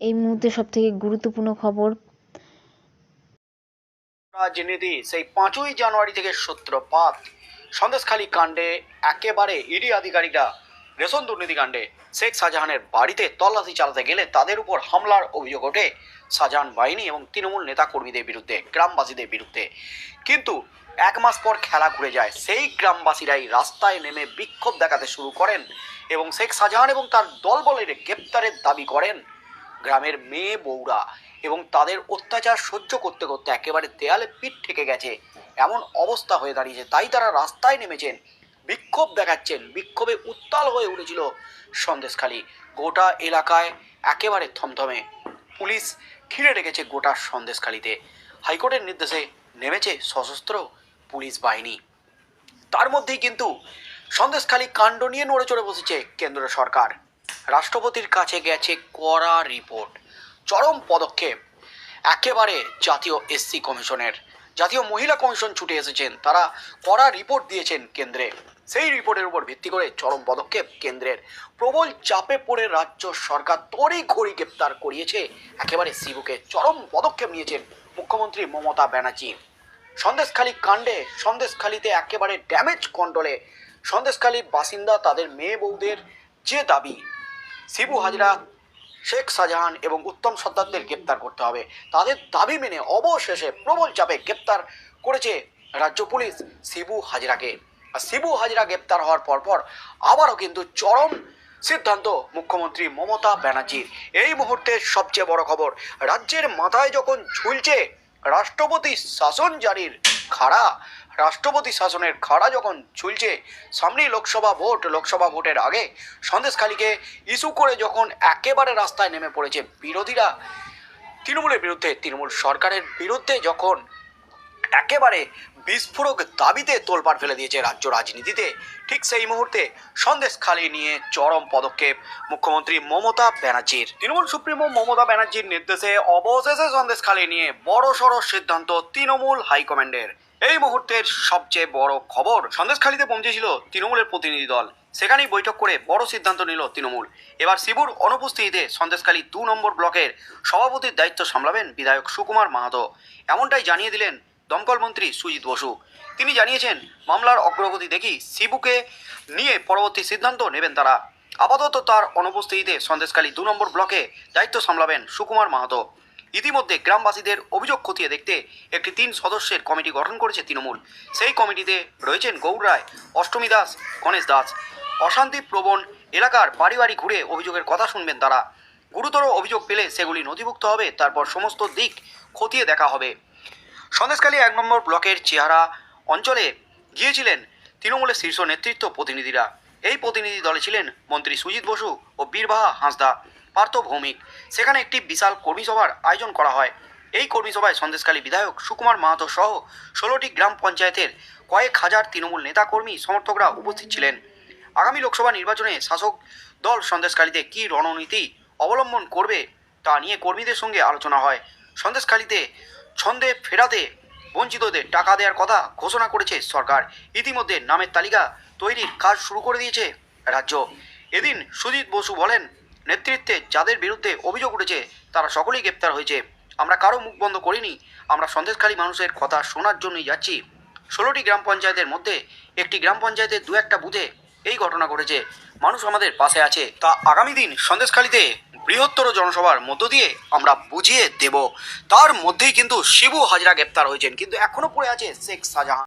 এই মুহূর্তে সবথেকে গুরুত্বপূর্ণ খবর। রাজনীতি, সেই পাঁচই জানুয়ারি থেকে সূত্রপাত। সন্দেশখালী কাণ্ডে একেবারে ইডি আধিকারিকরা রেশন দুর্নীতি কাণ্ডে শেখ শাহজাহানের বাড়িতে তল্লাশি চালাতে গেলে তাদের উপর হামলার অভিযোগ ওঠে শাহজাহান বাহিনী এবং তৃণমূল নেতাকর্মীদের বিরুদ্ধে, গ্রামবাসীদের বিরুদ্ধে। কিন্তু এক মাস পর খেলা ঘুরে যায়। সেই গ্রামবাসীরাই রাস্তায় নেমে বিক্ষোভ দেখাতে শুরু করেন এবং শেখ শাহজাহান এবং তার দলবলের গ্রেপ্তারের দাবি করেন। গ্রামের মেয়ে বউরা এবং তাদের অত্যাচার সহ্য করতে করতে একেবারে দেয়ালে পিঠ ঠেকে গেছে। এমন অবস্থা হয়ে দাঁড়িয়েছে, তাই তারা রাস্তায় নেমেছেন। বিক্ষোভ দেখাচ্ছেন, বিক্ষোভে উত্তাল হয়ে উঠেছিল সন্দেশখালী। গোটা এলাকায় একেবারে থমথমে। পুলিশ ঘিরে রেখেছে গোটা সন্দেশখালীতে। হাইকোর্টের নির্দেশে নেমেছে সশস্ত্র পুলিশ বাহিনী। তার মধ্যেই কিন্তু সন্দেশখালী কাণ্ড নিয়ে নড়ে চড়ে বসেছে কেন্দ্র সরকার। রাষ্ট্রপতির কাছে গেছে কড়া রিপোর্ট। চরম পদক্ষেপ। একেবারে জাতীয় এসসি কমিশনের। জাতীয় মহিলা কমিশন ছুটে এসেছেন। তারা কড়া রিপোর্ট দিয়েছেন কেন্দ্রে। সেই রিপোর্টের উপর ভিত্তি করে চরম পদক্ষেপ কেন্দ্রের। প্রবল চাপে পড়ে রাজ্য সরকার তড়ি ঘড়ি গ্রেপ্তার করিয়েছে। একেবারে শিবুকে চরম পদক্ষেপ নিয়েছেন মুখ্যমন্ত্রী মমতা ব্যানার্জি। সন্দেশখালী কাণ্ডে সন্দেশখালীতে একেবারে ড্যামেজ কন্ট্রোলে। সন্দেশখালী বাসিন্দা তাদের মেয়ে বউদের যে দাবি শিবু হাজরা, শেখ শাহজাহান এবং উত্তম সর্দারদের গ্রেপ্তার করতে হবে। তাদের দাবি মেনে অবশেষে প্রবল চাপে গ্রেপ্তার করেছে রাজ্য পুলিশ শিবু হাজরাকে। আর শিবু হাজরা গ্রেপ্তার হওয়ার পরপর আবারও কিন্তু চরম সিদ্ধান্ত মুখ্যমন্ত্রী মমতা ব্যানার্জির এই মুহূর্তে সবচেয়ে বড় খবর, রাজ্যের মাথায় যখন ঝুলছে রাষ্ট্রপতি শাসন জারির খাড়া রাষ্ট্রপতি শাসনের খাড়া যখন ঝুলছে সামনেই লোকসভা ভোট, লোকসভা ভোটের আগে সন্দেশখালীকে ইস্যু করে যখন একেবারে রাস্তায় নেমে পড়েছে বিরোধীরা, তৃণমূলের বিরুদ্ধে, তৃণমূল সরকারের বিরুদ্ধে যখন একেবারে বিস্ফোরক দাবিতে তোলপাড় ফেলে দিয়েছে রাজ্য রাজনীতিতে, ঠিক সেই মুহূর্তে সন্দেশখালী নিয়ে চরম পদক্ষেপ মুখ্যমন্ত্রী মমতা ব্যানার্জির। তৃণমূল সুপ্রিমো মমতা ব্যানার্জির নির্দেশে অবশেষে সন্দেশখালী নিয়ে বড় সড় সিদ্ধান্ত তৃণমূল হাইকমান্ডের। এই মুহূর্তের সবচেয়ে বড় খবর সন্দেশখালীতে পৌঁছেছিল তৃণমূলের প্রতিনিধি দল। সেখানেই বৈঠক করে বড় সিদ্ধান্ত নিল তৃণমূল। এবার শিবুর অনুপস্থিতিতে সন্দেশখালী দু নম্বর ব্লকের সভাপতির দায়িত্ব সামলাবেন বিধায়ক সুকুমার মাহাতো। এমনটাই জানিয়ে দিলেন দমকল মন্ত্রী সুজিত বসু। তিনি জানিয়েছেন, মামলার অগ্রগতি দেখি শিবুকে নিয়ে পরবর্তী সিদ্ধান্ত নেবেন তারা। আপাতত তার অনুপস্থিতিতে সন্দেশখালী দু নম্বর ব্লকে দায়িত্ব সামলাবেন সুকুমার মাহাতো। ইতিমধ্যে গ্রামবাসীদের অভিযোগ খতিয়ে দেখতে একটি তিন সদস্যের কমিটি গঠন করেছে তৃণমূল। সেই কমিটিতে রয়েছেন গৌর রায়, অষ্টমী দাস, গণেশ দাস। অশান্তি প্রবণ এলাকার বাড়ি বাড়ি ঘুরে অভিযোগের কথা শুনবেন তারা। গুরুতর অভিযোগ পেলে সেগুলি নথিভুক্ত হবে, তারপর সমস্ত দিক খতিয়ে দেখা হবে। সন্দেশকালী এক নম্বর ব্লকের চেহারা অঞ্চলে গিয়েছিলেন তৃণমূলের শীর্ষ নেতৃত্ব প্রতিনিধিরা। এই প্রতিনিধি দলে ছিলেন মন্ত্রী সুজিত বসু ও বীরবাহা হাঁসদা। পার্থ ভৌমিক সেখানে একটি বিশাল কর্মীসভার আয়োজন করা হয়। এই কর্মীসভায় সন্দেশকালী বিধায়ক সুকুমার মাহাতো সহ ষোলোটি গ্রাম পঞ্চায়েতের কয়েক হাজার তৃণমূল নেতাকর্মী সমর্থকরা উপস্থিত ছিলেন। আগামী লোকসভা নির্বাচনে শাসক দল সন্দেশকালীতে কী রণনীতি অবলম্বন করবে তা নিয়ে কর্মীদের সঙ্গে আলোচনা হয়। সন্দেশখালীতে ছন্দে ফেরাতে বঞ্চিতদের টাকা দেওয়ার কথা ঘোষণা করেছে সরকার। ইতিমধ্যে নামের তালিকা তৈরির কাজ শুরু করে দিয়েছে রাজ্য। এদিন সুজিত বসু বলেন নেতৃত্বে যাদের বিরুদ্ধে অভিযোগ উঠেছে, তারা সকলেই গ্রেপ্তার হয়েছে। আমরা কারও মুখ বন্ধ করিনি, আমরা সন্দেশখালী মানুষের কথা শোনার জন্যই যাচ্ছি। ষোলোটি গ্রাম পঞ্চায়েতের মধ্যে একটি গ্রাম পঞ্চায়েতের দু একটা বুথে এই ঘটনা ঘটেছে। মানুষ আমাদের পাশে আছে। তা আগামী দিন সন্দেশখালীতে বৃহত্তর জনসভার মধ্য দিয়ে আমরা বুঝিয়ে দেব। তার মধ্যেই কিন্তু শিবু হাজরা গ্রেপ্তার হয়েছেন। কিন্তু এখনও পড়ে আছে শেখ শাহজাহান।